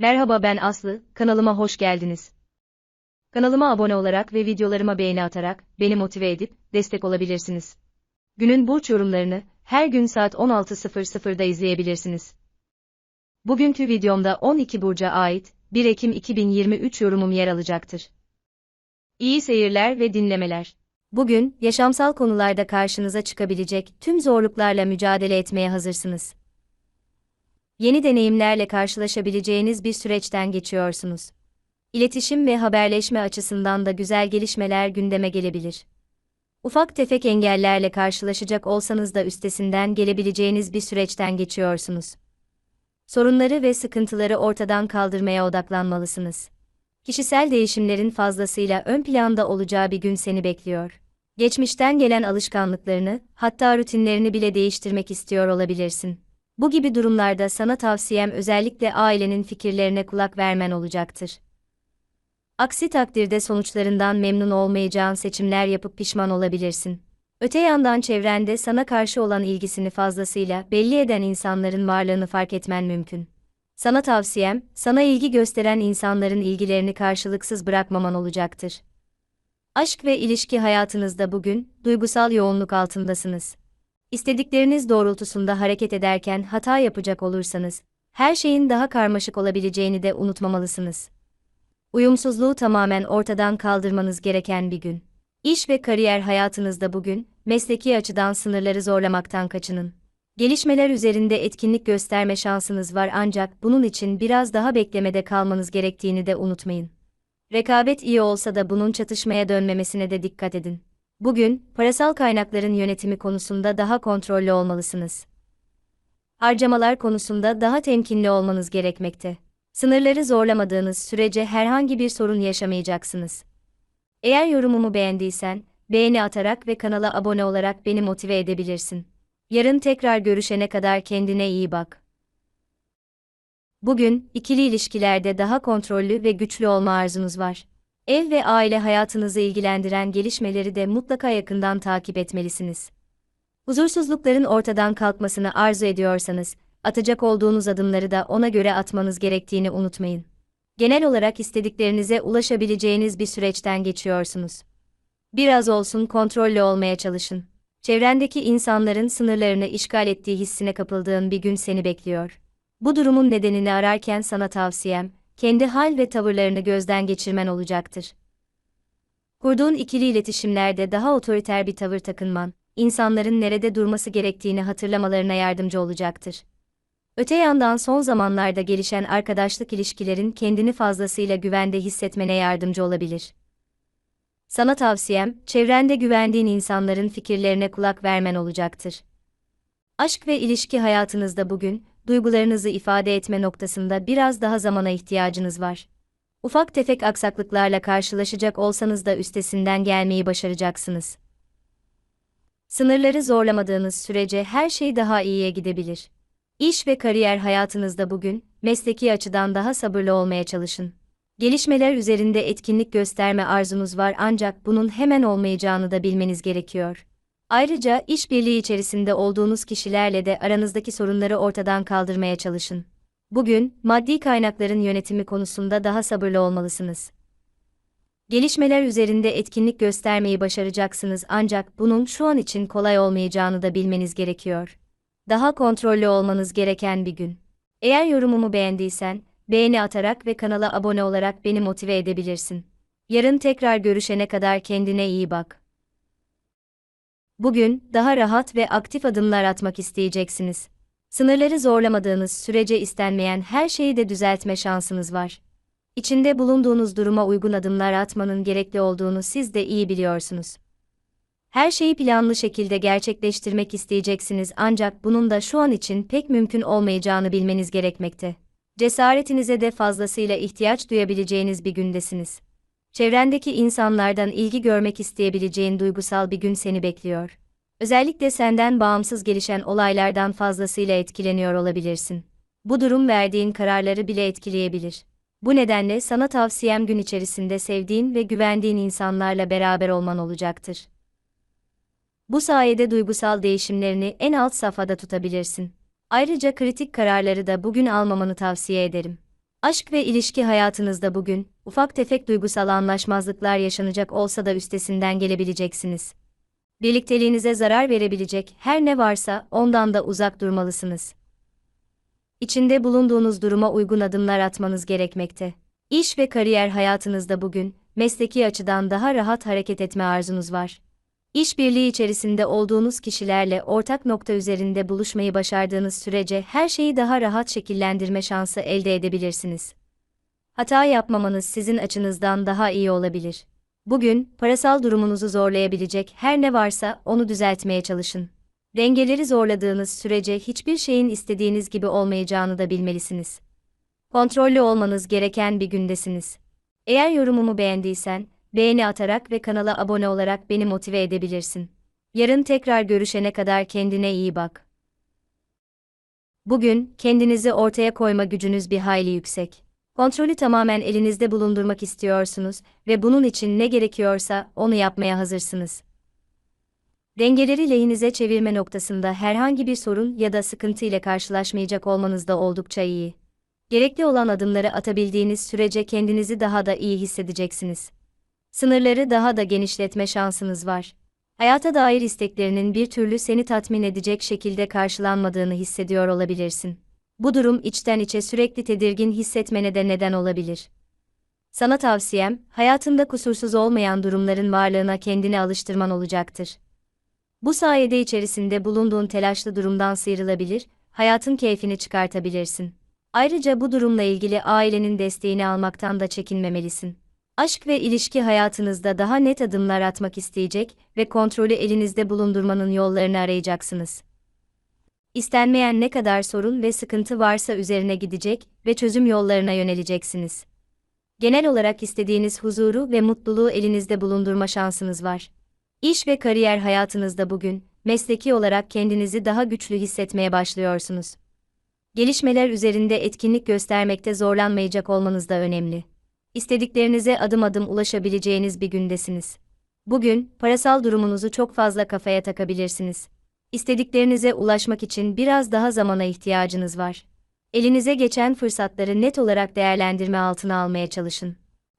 Merhaba ben Aslı, kanalıma hoş geldiniz. Kanalıma abone olarak ve videolarıma beğeni atarak beni motive edip destek olabilirsiniz. Günün burç yorumlarını her gün saat 16.00'da izleyebilirsiniz. Bugünkü videomda 12 burca ait 1 Ekim 2023 yorumum yer alacaktır. İyi seyirler ve dinlemeler. Bugün yaşamsal konularda karşınıza çıkabilecek tüm zorluklarla mücadele etmeye hazırsınız. Yeni deneyimlerle karşılaşabileceğiniz bir süreçten geçiyorsunuz. İletişim ve haberleşme açısından da güzel gelişmeler gündeme gelebilir. Ufak tefek engellerle karşılaşacak olsanız da üstesinden gelebileceğiniz bir süreçten geçiyorsunuz. Sorunları ve sıkıntıları ortadan kaldırmaya odaklanmalısınız. Kişisel değişimlerin fazlasıyla ön planda olacağı bir gün seni bekliyor. Geçmişten gelen alışkanlıklarını, hatta rutinlerini bile değiştirmek istiyor olabilirsin. Bu gibi durumlarda sana tavsiyem özellikle ailenin fikirlerine kulak vermen olacaktır. Aksi takdirde sonuçlarından memnun olmayacağın seçimler yapıp pişman olabilirsin. Öte yandan çevrende sana karşı olan ilgisini fazlasıyla belli eden insanların varlığını fark etmen mümkün. Sana tavsiyem, sana ilgi gösteren insanların ilgilerini karşılıksız bırakmaman olacaktır. Aşk ve ilişki hayatınızda bugün duygusal yoğunluk altındasınız. İstedikleriniz doğrultusunda hareket ederken hata yapacak olursanız, her şeyin daha karmaşık olabileceğini de unutmamalısınız. Uyumsuzluğu tamamen ortadan kaldırmanız gereken bir gün. İş ve kariyer hayatınızda bugün, mesleki açıdan sınırları zorlamaktan kaçının. Gelişmeler üzerinde etkinlik gösterme şansınız var ancak bunun için biraz daha beklemede kalmanız gerektiğini de unutmayın. Rekabet iyi olsa da bunun çatışmaya dönmemesine de dikkat edin. Bugün, parasal kaynakların yönetimi konusunda daha kontrollü olmalısınız. Harcamalar konusunda daha temkinli olmanız gerekmekte. Sınırları zorlamadığınız sürece herhangi bir sorun yaşamayacaksınız. Eğer yorumumu beğendiysen, beğeni atarak ve kanala abone olarak beni motive edebilirsin. Yarın tekrar görüşene kadar kendine iyi bak. Bugün, ikili ilişkilerde daha kontrollü ve güçlü olma arzunuz var. Ev ve aile hayatınızı ilgilendiren gelişmeleri de mutlaka yakından takip etmelisiniz. Huzursuzlukların ortadan kalkmasını arzu ediyorsanız, atacak olduğunuz adımları da ona göre atmanız gerektiğini unutmayın. Genel olarak istediklerinize ulaşabileceğiniz bir süreçten geçiyorsunuz. Biraz olsun kontrollü olmaya çalışın. Çevrendeki insanların sınırlarını işgal ettiği hissine kapıldığın bir gün seni bekliyor. Bu durumun nedenini ararken sana tavsiyem, kendi hal ve tavırlarını gözden geçirmen olacaktır. Kurduğun ikili iletişimlerde daha otoriter bir tavır takınman, insanların nerede durması gerektiğini hatırlamalarına yardımcı olacaktır. Öte yandan son zamanlarda gelişen arkadaşlık ilişkilerin kendini fazlasıyla güvende hissetmene yardımcı olabilir. Sana tavsiyem, çevrende güvendiğin insanların fikirlerine kulak vermen olacaktır. Aşk ve ilişki hayatınızda bugün, duygularınızı ifade etme noktasında biraz daha zamana ihtiyacınız var. Ufak tefek aksaklıklarla karşılaşacak olsanız da üstesinden gelmeyi başaracaksınız. Sınırları zorlamadığınız sürece her şey daha iyiye gidebilir. İş ve kariyer hayatınızda bugün, mesleki açıdan daha sabırlı olmaya çalışın. Gelişmeler üzerinde etkinlik gösterme arzunuz var ancak bunun hemen olmayacağını da bilmeniz gerekiyor. Ayrıca işbirliği içerisinde olduğunuz kişilerle de aranızdaki sorunları ortadan kaldırmaya çalışın. Bugün, maddi kaynakların yönetimi konusunda daha sabırlı olmalısınız. Gelişmeler üzerinde etkinlik göstermeyi başaracaksınız ancak bunun şu an için kolay olmayacağını da bilmeniz gerekiyor. Daha kontrollü olmanız gereken bir gün. Eğer yorumumu beğendiysen, beğeni atarak ve kanala abone olarak beni motive edebilirsin. Yarın tekrar görüşene kadar kendine iyi bak. Bugün daha rahat ve aktif adımlar atmak isteyeceksiniz. Sınırları zorlamadığınız sürece istenmeyen her şeyi de düzeltme şansınız var. İçinde bulunduğunuz duruma uygun adımlar atmanın gerekli olduğunu siz de iyi biliyorsunuz. Her şeyi planlı şekilde gerçekleştirmek isteyeceksiniz ancak bunun da şu an için pek mümkün olmayacağını bilmeniz gerekmekte. Cesaretinize de fazlasıyla ihtiyaç duyabileceğiniz bir gündesiniz. Çevrendeki insanlardan ilgi görmek isteyebileceğin duygusal bir gün seni bekliyor. Özellikle senden bağımsız gelişen olaylardan fazlasıyla etkileniyor olabilirsin. Bu durum verdiğin kararları bile etkileyebilir. Bu nedenle sana tavsiyem gün içerisinde sevdiğin ve güvendiğin insanlarla beraber olman olacaktır. Bu sayede duygusal değişimlerini en alt safhada tutabilirsin. Ayrıca kritik kararları da bugün almamanı tavsiye ederim. Aşk ve ilişki hayatınızda bugün, ufak tefek duygusal anlaşmazlıklar yaşanacak olsa da üstesinden gelebileceksiniz. Birlikteliğinize zarar verebilecek her ne varsa ondan da uzak durmalısınız. İçinde bulunduğunuz duruma uygun adımlar atmanız gerekmekte. İş ve kariyer hayatınızda bugün, mesleki açıdan daha rahat hareket etme arzunuz var. İşbirliği içerisinde olduğunuz kişilerle ortak nokta üzerinde buluşmayı başardığınız sürece her şeyi daha rahat şekillendirme şansı elde edebilirsiniz. Hata yapmamanız sizin açınızdan daha iyi olabilir. Bugün, parasal durumunuzu zorlayabilecek her ne varsa onu düzeltmeye çalışın. Dengeleri zorladığınız sürece hiçbir şeyin istediğiniz gibi olmayacağını da bilmelisiniz. Kontrollü olmanız gereken bir gündesiniz. Eğer yorumumu beğendiysen, beğeni atarak ve kanala abone olarak beni motive edebilirsin. Yarın tekrar görüşene kadar kendine iyi bak. Bugün, kendinizi ortaya koyma gücünüz bir hayli yüksek. Kontrolü tamamen elinizde bulundurmak istiyorsunuz ve bunun için ne gerekiyorsa onu yapmaya hazırsınız. Dengeleri lehinize çevirme noktasında herhangi bir sorun ya da sıkıntı ile karşılaşmayacak olmanız da oldukça iyi. Gerekli olan adımları atabildiğiniz sürece kendinizi daha da iyi hissedeceksiniz. Sınırları daha da genişletme şansınız var. Hayata dair isteklerinin bir türlü seni tatmin edecek şekilde karşılanmadığını hissediyor olabilirsin. Bu durum içten içe sürekli tedirgin hissetmene de neden olabilir. Sana tavsiyem, hayatında kusursuz olmayan durumların varlığına kendini alıştırman olacaktır. Bu sayede içerisinde bulunduğun telaşlı durumdan sıyrılabilir, hayatın keyfini çıkartabilirsin. Ayrıca bu durumla ilgili ailenin desteğini almaktan da çekinmemelisin. Aşk ve ilişki hayatınızda daha net adımlar atmak isteyecek ve kontrolü elinizde bulundurmanın yollarını arayacaksınız. İstenmeyen ne kadar sorun ve sıkıntı varsa üzerine gidecek ve çözüm yollarına yöneleceksiniz. Genel olarak istediğiniz huzuru ve mutluluğu elinizde bulundurma şansınız var. İş ve kariyer hayatınızda bugün, mesleki olarak kendinizi daha güçlü hissetmeye başlıyorsunuz. Gelişmeler üzerinde etkinlik göstermekte zorlanmayacak olmanız da önemli. İstediklerinize adım adım ulaşabileceğiniz bir gündesiniz. Bugün, parasal durumunuzu çok fazla kafaya takabilirsiniz. İstediklerinize ulaşmak için biraz daha zamana ihtiyacınız var. Elinize geçen fırsatları net olarak değerlendirme altına almaya çalışın.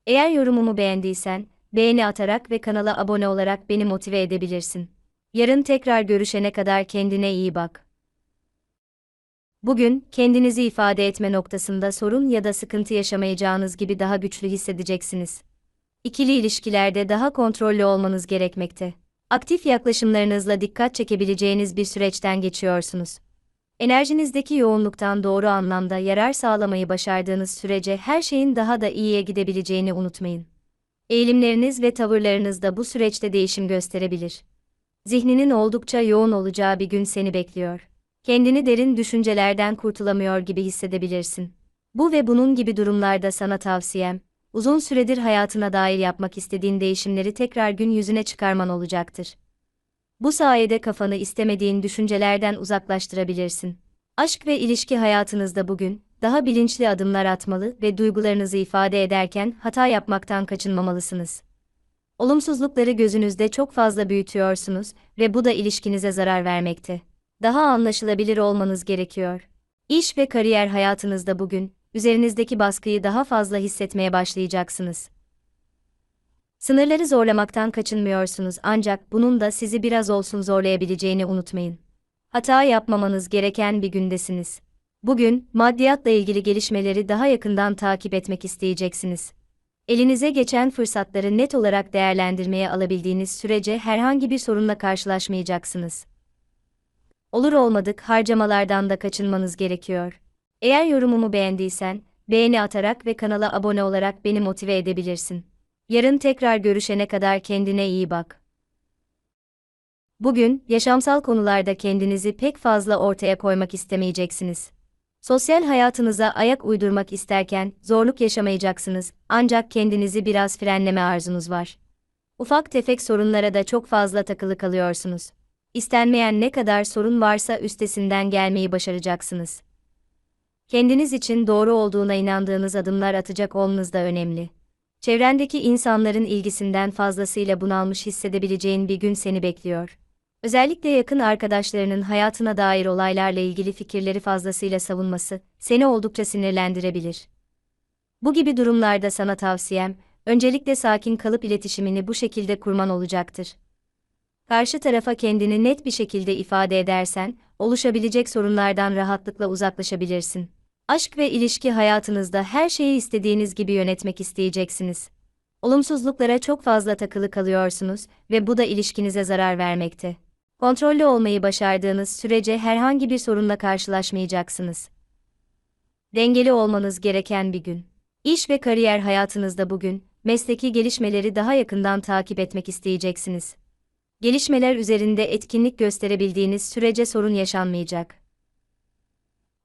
Eğer yorumumu beğendiysen, beğeni atarak ve kanala abone olarak beni motive edebilirsin. Yarın tekrar görüşene kadar kendine iyi bak. Bugün, kendinizi ifade etme noktasında sorun ya da sıkıntı yaşamayacağınız gibi daha güçlü hissedeceksiniz. İkili ilişkilerde daha kontrollü olmanız gerekmekte. Aktif yaklaşımlarınızla dikkat çekebileceğiniz bir süreçten geçiyorsunuz. Enerjinizdeki yoğunluktan doğru anlamda yarar sağlamayı başardığınız sürece her şeyin daha da iyiye gidebileceğini unutmayın. Eğilimleriniz ve tavırlarınız da bu süreçte değişim gösterebilir. Zihninin oldukça yoğun olacağı bir gün seni bekliyor kendini derin düşüncelerden kurtulamıyor gibi hissedebilirsin. Bu ve bunun gibi durumlarda sana tavsiyem, uzun süredir hayatına dair yapmak istediğin değişimleri tekrar gün yüzüne çıkarman olacaktır. Bu sayede kafanı istemediğin düşüncelerden uzaklaştırabilirsin. Aşk ve ilişki hayatınızda bugün, daha bilinçli adımlar atmalı ve duygularınızı ifade ederken hata yapmaktan kaçınmamalısınız. Olumsuzlukları gözünüzde çok fazla büyütüyorsunuz ve bu da ilişkinize zarar vermekte daha anlaşılabilir olmanız gerekiyor. İş ve kariyer hayatınızda bugün, üzerinizdeki baskıyı daha fazla hissetmeye başlayacaksınız. Sınırları zorlamaktan kaçınmıyorsunuz ancak bunun da sizi biraz olsun zorlayabileceğini unutmayın. Hata yapmamanız gereken bir gündesiniz. Bugün, maddiyatla ilgili gelişmeleri daha yakından takip etmek isteyeceksiniz. Elinize geçen fırsatları net olarak değerlendirmeye alabildiğiniz sürece herhangi bir sorunla karşılaşmayacaksınız olur olmadık harcamalardan da kaçınmanız gerekiyor. Eğer yorumumu beğendiysen, beğeni atarak ve kanala abone olarak beni motive edebilirsin. Yarın tekrar görüşene kadar kendine iyi bak. Bugün, yaşamsal konularda kendinizi pek fazla ortaya koymak istemeyeceksiniz. Sosyal hayatınıza ayak uydurmak isterken zorluk yaşamayacaksınız ancak kendinizi biraz frenleme arzunuz var. Ufak tefek sorunlara da çok fazla takılı kalıyorsunuz istenmeyen ne kadar sorun varsa üstesinden gelmeyi başaracaksınız. Kendiniz için doğru olduğuna inandığınız adımlar atacak olmanız da önemli. Çevrendeki insanların ilgisinden fazlasıyla bunalmış hissedebileceğin bir gün seni bekliyor. Özellikle yakın arkadaşlarının hayatına dair olaylarla ilgili fikirleri fazlasıyla savunması seni oldukça sinirlendirebilir. Bu gibi durumlarda sana tavsiyem, öncelikle sakin kalıp iletişimini bu şekilde kurman olacaktır. Karşı tarafa kendini net bir şekilde ifade edersen, oluşabilecek sorunlardan rahatlıkla uzaklaşabilirsin. Aşk ve ilişki hayatınızda her şeyi istediğiniz gibi yönetmek isteyeceksiniz. Olumsuzluklara çok fazla takılı kalıyorsunuz ve bu da ilişkinize zarar vermekte. Kontrollü olmayı başardığınız sürece herhangi bir sorunla karşılaşmayacaksınız. Dengeli olmanız gereken bir gün. İş ve kariyer hayatınızda bugün, mesleki gelişmeleri daha yakından takip etmek isteyeceksiniz. Gelişmeler üzerinde etkinlik gösterebildiğiniz sürece sorun yaşanmayacak.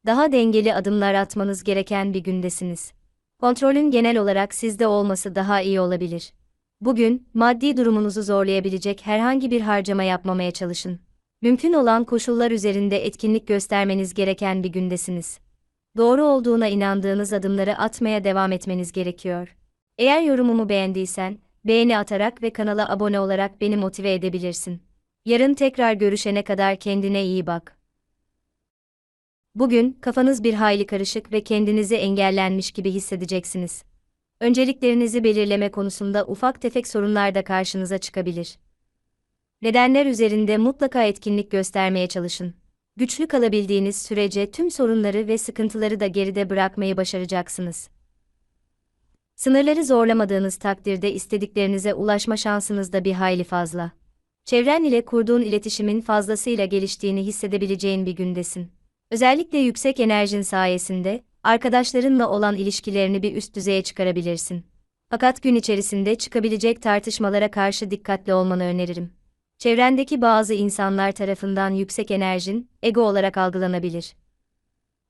Daha dengeli adımlar atmanız gereken bir gündesiniz. Kontrolün genel olarak sizde olması daha iyi olabilir. Bugün, maddi durumunuzu zorlayabilecek herhangi bir harcama yapmamaya çalışın. Mümkün olan koşullar üzerinde etkinlik göstermeniz gereken bir gündesiniz. Doğru olduğuna inandığınız adımları atmaya devam etmeniz gerekiyor. Eğer yorumumu beğendiysen, beğeni atarak ve kanala abone olarak beni motive edebilirsin. Yarın tekrar görüşene kadar kendine iyi bak. Bugün kafanız bir hayli karışık ve kendinizi engellenmiş gibi hissedeceksiniz. Önceliklerinizi belirleme konusunda ufak tefek sorunlar da karşınıza çıkabilir. Nedenler üzerinde mutlaka etkinlik göstermeye çalışın. Güçlü kalabildiğiniz sürece tüm sorunları ve sıkıntıları da geride bırakmayı başaracaksınız. Sınırları zorlamadığınız takdirde istediklerinize ulaşma şansınız da bir hayli fazla. Çevren ile kurduğun iletişimin fazlasıyla geliştiğini hissedebileceğin bir gündesin. Özellikle yüksek enerjin sayesinde, arkadaşlarınla olan ilişkilerini bir üst düzeye çıkarabilirsin. Fakat gün içerisinde çıkabilecek tartışmalara karşı dikkatli olmanı öneririm. Çevrendeki bazı insanlar tarafından yüksek enerjin, ego olarak algılanabilir.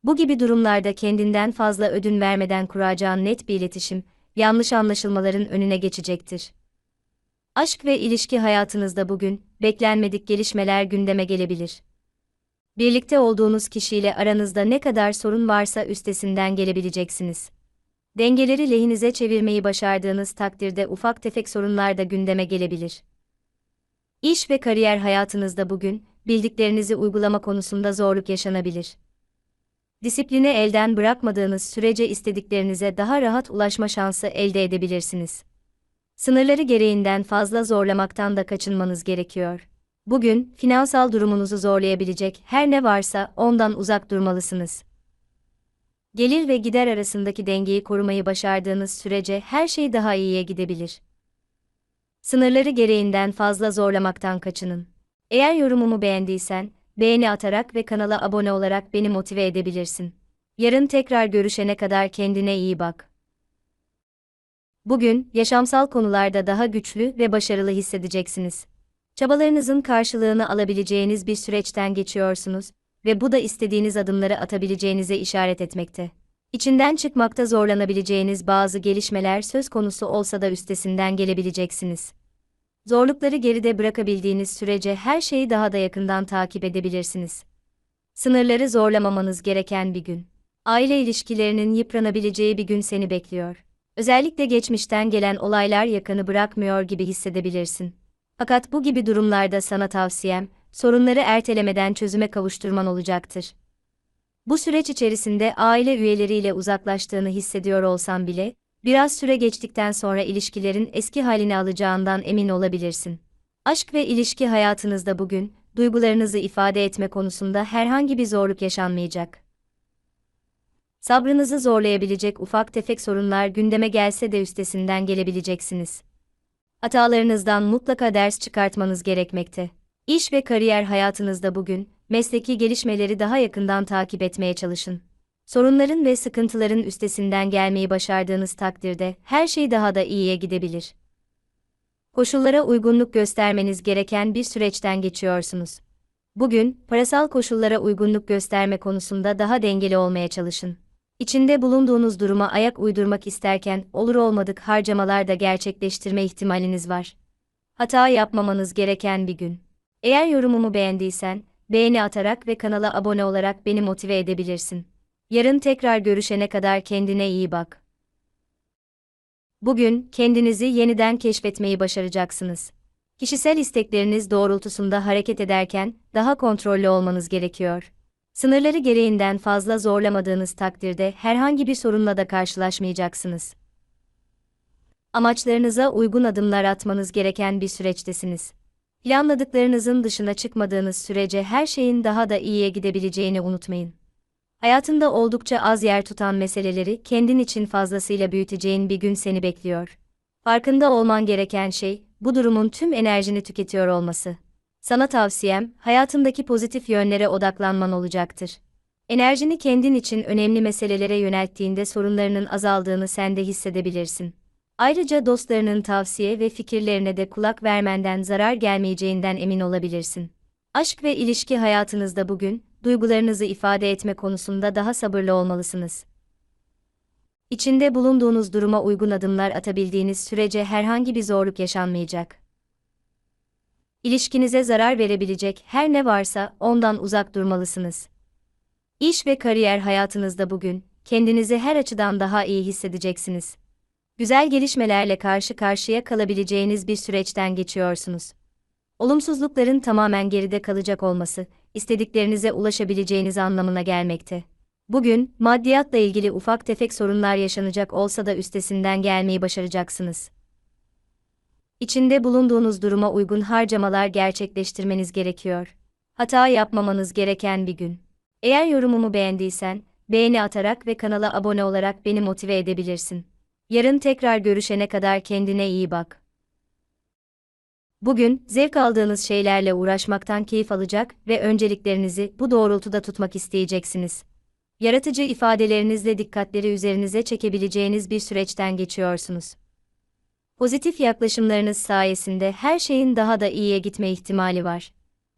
Bu gibi durumlarda kendinden fazla ödün vermeden kuracağın net bir iletişim, yanlış anlaşılmaların önüne geçecektir. Aşk ve ilişki hayatınızda bugün, beklenmedik gelişmeler gündeme gelebilir. Birlikte olduğunuz kişiyle aranızda ne kadar sorun varsa üstesinden gelebileceksiniz. Dengeleri lehinize çevirmeyi başardığınız takdirde ufak tefek sorunlar da gündeme gelebilir. İş ve kariyer hayatınızda bugün, bildiklerinizi uygulama konusunda zorluk yaşanabilir. Disipline elden bırakmadığınız sürece istediklerinize daha rahat ulaşma şansı elde edebilirsiniz. Sınırları gereğinden fazla zorlamaktan da kaçınmanız gerekiyor. Bugün, finansal durumunuzu zorlayabilecek her ne varsa ondan uzak durmalısınız. Gelir ve gider arasındaki dengeyi korumayı başardığınız sürece her şey daha iyiye gidebilir. Sınırları gereğinden fazla zorlamaktan kaçının. Eğer yorumumu beğendiysen, beğeni atarak ve kanala abone olarak beni motive edebilirsin. Yarın tekrar görüşene kadar kendine iyi bak. Bugün, yaşamsal konularda daha güçlü ve başarılı hissedeceksiniz. Çabalarınızın karşılığını alabileceğiniz bir süreçten geçiyorsunuz ve bu da istediğiniz adımları atabileceğinize işaret etmekte. İçinden çıkmakta zorlanabileceğiniz bazı gelişmeler söz konusu olsa da üstesinden gelebileceksiniz. Zorlukları geride bırakabildiğiniz sürece her şeyi daha da yakından takip edebilirsiniz. Sınırları zorlamamanız gereken bir gün. Aile ilişkilerinin yıpranabileceği bir gün seni bekliyor. Özellikle geçmişten gelen olaylar yakanı bırakmıyor gibi hissedebilirsin. Fakat bu gibi durumlarda sana tavsiyem, sorunları ertelemeden çözüme kavuşturman olacaktır. Bu süreç içerisinde aile üyeleriyle uzaklaştığını hissediyor olsan bile, biraz süre geçtikten sonra ilişkilerin eski halini alacağından emin olabilirsin. Aşk ve ilişki hayatınızda bugün, duygularınızı ifade etme konusunda herhangi bir zorluk yaşanmayacak. Sabrınızı zorlayabilecek ufak tefek sorunlar gündeme gelse de üstesinden gelebileceksiniz. Hatalarınızdan mutlaka ders çıkartmanız gerekmekte. İş ve kariyer hayatınızda bugün, mesleki gelişmeleri daha yakından takip etmeye çalışın. Sorunların ve sıkıntıların üstesinden gelmeyi başardığınız takdirde her şey daha da iyiye gidebilir. Koşullara uygunluk göstermeniz gereken bir süreçten geçiyorsunuz. Bugün, parasal koşullara uygunluk gösterme konusunda daha dengeli olmaya çalışın. İçinde bulunduğunuz duruma ayak uydurmak isterken olur olmadık harcamalar da gerçekleştirme ihtimaliniz var. Hata yapmamanız gereken bir gün. Eğer yorumumu beğendiysen, beğeni atarak ve kanala abone olarak beni motive edebilirsin. Yarın tekrar görüşene kadar kendine iyi bak. Bugün kendinizi yeniden keşfetmeyi başaracaksınız. Kişisel istekleriniz doğrultusunda hareket ederken daha kontrollü olmanız gerekiyor. Sınırları gereğinden fazla zorlamadığınız takdirde herhangi bir sorunla da karşılaşmayacaksınız. Amaçlarınıza uygun adımlar atmanız gereken bir süreçtesiniz. Planladıklarınızın dışına çıkmadığınız sürece her şeyin daha da iyiye gidebileceğini unutmayın. Hayatında oldukça az yer tutan meseleleri kendin için fazlasıyla büyüteceğin bir gün seni bekliyor. Farkında olman gereken şey, bu durumun tüm enerjini tüketiyor olması. Sana tavsiyem, hayatındaki pozitif yönlere odaklanman olacaktır. Enerjini kendin için önemli meselelere yönelttiğinde sorunlarının azaldığını sen de hissedebilirsin. Ayrıca dostlarının tavsiye ve fikirlerine de kulak vermenden zarar gelmeyeceğinden emin olabilirsin. Aşk ve ilişki hayatınızda bugün, duygularınızı ifade etme konusunda daha sabırlı olmalısınız. İçinde bulunduğunuz duruma uygun adımlar atabildiğiniz sürece herhangi bir zorluk yaşanmayacak. İlişkinize zarar verebilecek her ne varsa ondan uzak durmalısınız. İş ve kariyer hayatınızda bugün kendinizi her açıdan daha iyi hissedeceksiniz. Güzel gelişmelerle karşı karşıya kalabileceğiniz bir süreçten geçiyorsunuz. Olumsuzlukların tamamen geride kalacak olması, istediklerinize ulaşabileceğiniz anlamına gelmekte. Bugün, maddiyatla ilgili ufak tefek sorunlar yaşanacak olsa da üstesinden gelmeyi başaracaksınız. İçinde bulunduğunuz duruma uygun harcamalar gerçekleştirmeniz gerekiyor. Hata yapmamanız gereken bir gün. Eğer yorumumu beğendiysen, beğeni atarak ve kanala abone olarak beni motive edebilirsin. Yarın tekrar görüşene kadar kendine iyi bak. Bugün, zevk aldığınız şeylerle uğraşmaktan keyif alacak ve önceliklerinizi bu doğrultuda tutmak isteyeceksiniz. Yaratıcı ifadelerinizle dikkatleri üzerinize çekebileceğiniz bir süreçten geçiyorsunuz. Pozitif yaklaşımlarınız sayesinde her şeyin daha da iyiye gitme ihtimali var.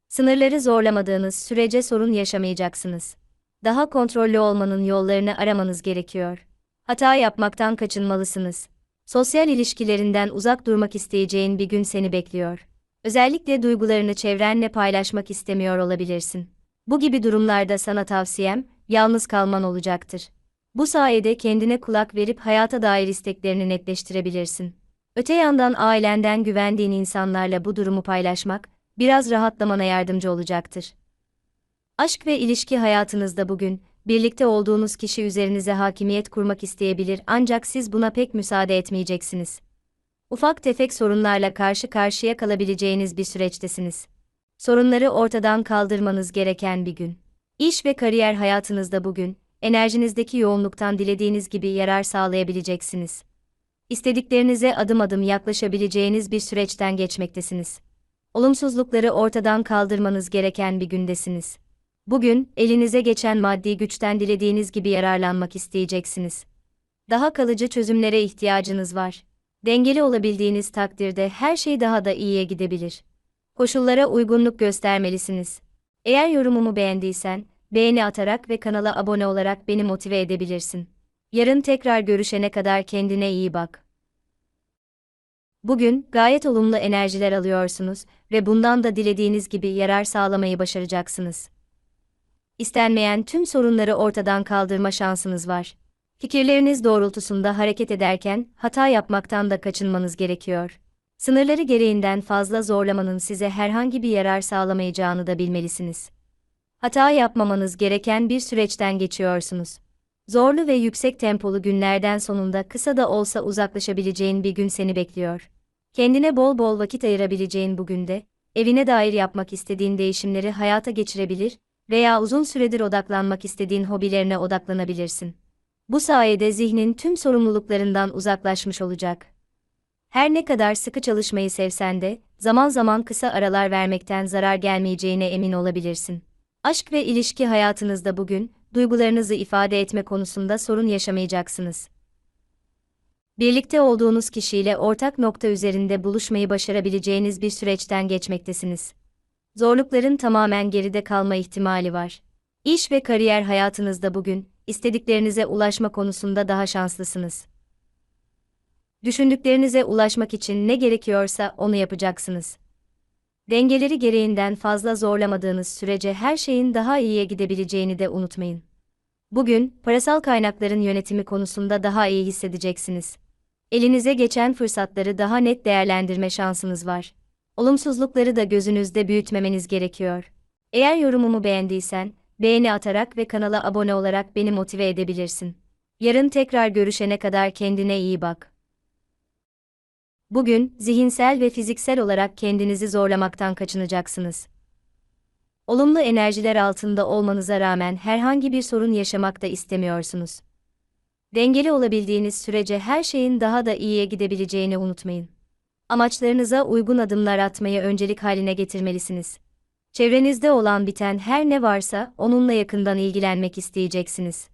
Sınırları zorlamadığınız sürece sorun yaşamayacaksınız. Daha kontrollü olmanın yollarını aramanız gerekiyor. Hata yapmaktan kaçınmalısınız. Sosyal ilişkilerinden uzak durmak isteyeceğin bir gün seni bekliyor. Özellikle duygularını çevrenle paylaşmak istemiyor olabilirsin. Bu gibi durumlarda sana tavsiyem, yalnız kalman olacaktır. Bu sayede kendine kulak verip hayata dair isteklerini netleştirebilirsin. Öte yandan ailenden güvendiğin insanlarla bu durumu paylaşmak, biraz rahatlamana yardımcı olacaktır. Aşk ve ilişki hayatınızda bugün, birlikte olduğunuz kişi üzerinize hakimiyet kurmak isteyebilir ancak siz buna pek müsaade etmeyeceksiniz. Ufak tefek sorunlarla karşı karşıya kalabileceğiniz bir süreçtesiniz. Sorunları ortadan kaldırmanız gereken bir gün. İş ve kariyer hayatınızda bugün, enerjinizdeki yoğunluktan dilediğiniz gibi yarar sağlayabileceksiniz. İstediklerinize adım adım yaklaşabileceğiniz bir süreçten geçmektesiniz. Olumsuzlukları ortadan kaldırmanız gereken bir gündesiniz. Bugün, elinize geçen maddi güçten dilediğiniz gibi yararlanmak isteyeceksiniz. Daha kalıcı çözümlere ihtiyacınız var. Dengeli olabildiğiniz takdirde her şey daha da iyiye gidebilir. Koşullara uygunluk göstermelisiniz. Eğer yorumumu beğendiysen, beğeni atarak ve kanala abone olarak beni motive edebilirsin. Yarın tekrar görüşene kadar kendine iyi bak. Bugün gayet olumlu enerjiler alıyorsunuz ve bundan da dilediğiniz gibi yarar sağlamayı başaracaksınız. İstenmeyen tüm sorunları ortadan kaldırma şansınız var. Fikirleriniz doğrultusunda hareket ederken hata yapmaktan da kaçınmanız gerekiyor. Sınırları gereğinden fazla zorlamanın size herhangi bir yarar sağlamayacağını da bilmelisiniz. Hata yapmamanız gereken bir süreçten geçiyorsunuz. Zorlu ve yüksek tempolu günlerden sonunda kısa da olsa uzaklaşabileceğin bir gün seni bekliyor. Kendine bol bol vakit ayırabileceğin bu günde, evine dair yapmak istediğin değişimleri hayata geçirebilir veya uzun süredir odaklanmak istediğin hobilerine odaklanabilirsin. Bu sayede zihnin tüm sorumluluklarından uzaklaşmış olacak. Her ne kadar sıkı çalışmayı sevsen de, zaman zaman kısa aralar vermekten zarar gelmeyeceğine emin olabilirsin. Aşk ve ilişki hayatınızda bugün, duygularınızı ifade etme konusunda sorun yaşamayacaksınız. Birlikte olduğunuz kişiyle ortak nokta üzerinde buluşmayı başarabileceğiniz bir süreçten geçmektesiniz. Zorlukların tamamen geride kalma ihtimali var. İş ve kariyer hayatınızda bugün, istediklerinize ulaşma konusunda daha şanslısınız. Düşündüklerinize ulaşmak için ne gerekiyorsa onu yapacaksınız. Dengeleri gereğinden fazla zorlamadığınız sürece her şeyin daha iyiye gidebileceğini de unutmayın. Bugün, parasal kaynakların yönetimi konusunda daha iyi hissedeceksiniz. Elinize geçen fırsatları daha net değerlendirme şansınız var. Olumsuzlukları da gözünüzde büyütmemeniz gerekiyor. Eğer yorumumu beğendiysen, beğeni atarak ve kanala abone olarak beni motive edebilirsin. Yarın tekrar görüşene kadar kendine iyi bak. Bugün, zihinsel ve fiziksel olarak kendinizi zorlamaktan kaçınacaksınız. Olumlu enerjiler altında olmanıza rağmen herhangi bir sorun yaşamak da istemiyorsunuz. Dengeli olabildiğiniz sürece her şeyin daha da iyiye gidebileceğini unutmayın. Amaçlarınıza uygun adımlar atmayı öncelik haline getirmelisiniz. Çevrenizde olan biten her ne varsa onunla yakından ilgilenmek isteyeceksiniz.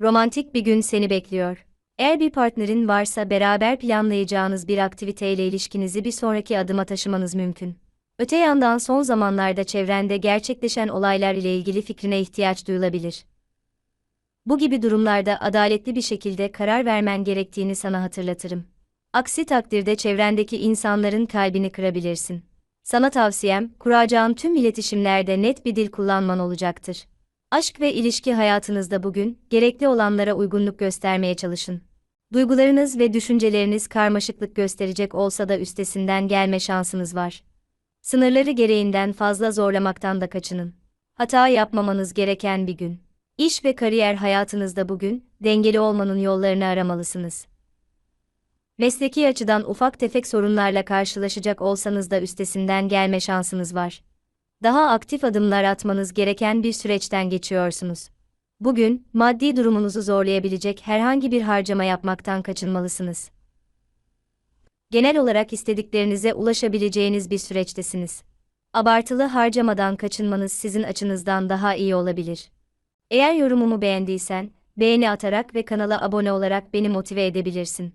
Romantik bir gün seni bekliyor. Eğer bir partnerin varsa beraber planlayacağınız bir aktiviteyle ilişkinizi bir sonraki adıma taşımanız mümkün. Öte yandan son zamanlarda çevrende gerçekleşen olaylar ile ilgili fikrine ihtiyaç duyulabilir. Bu gibi durumlarda adaletli bir şekilde karar vermen gerektiğini sana hatırlatırım. Aksi takdirde çevrendeki insanların kalbini kırabilirsin. Sana tavsiyem, kuracağın tüm iletişimlerde net bir dil kullanman olacaktır. Aşk ve ilişki hayatınızda bugün, gerekli olanlara uygunluk göstermeye çalışın. Duygularınız ve düşünceleriniz karmaşıklık gösterecek olsa da üstesinden gelme şansınız var. Sınırları gereğinden fazla zorlamaktan da kaçının. Hata yapmamanız gereken bir gün. İş ve kariyer hayatınızda bugün, dengeli olmanın yollarını aramalısınız. Mesleki açıdan ufak tefek sorunlarla karşılaşacak olsanız da üstesinden gelme şansınız var. Daha aktif adımlar atmanız gereken bir süreçten geçiyorsunuz. Bugün, maddi durumunuzu zorlayabilecek herhangi bir harcama yapmaktan kaçınmalısınız. Genel olarak istediklerinize ulaşabileceğiniz bir süreçtesiniz. Abartılı harcamadan kaçınmanız sizin açınızdan daha iyi olabilir. Eğer yorumumu beğendiysen, beğeni atarak ve kanala abone olarak beni motive edebilirsin.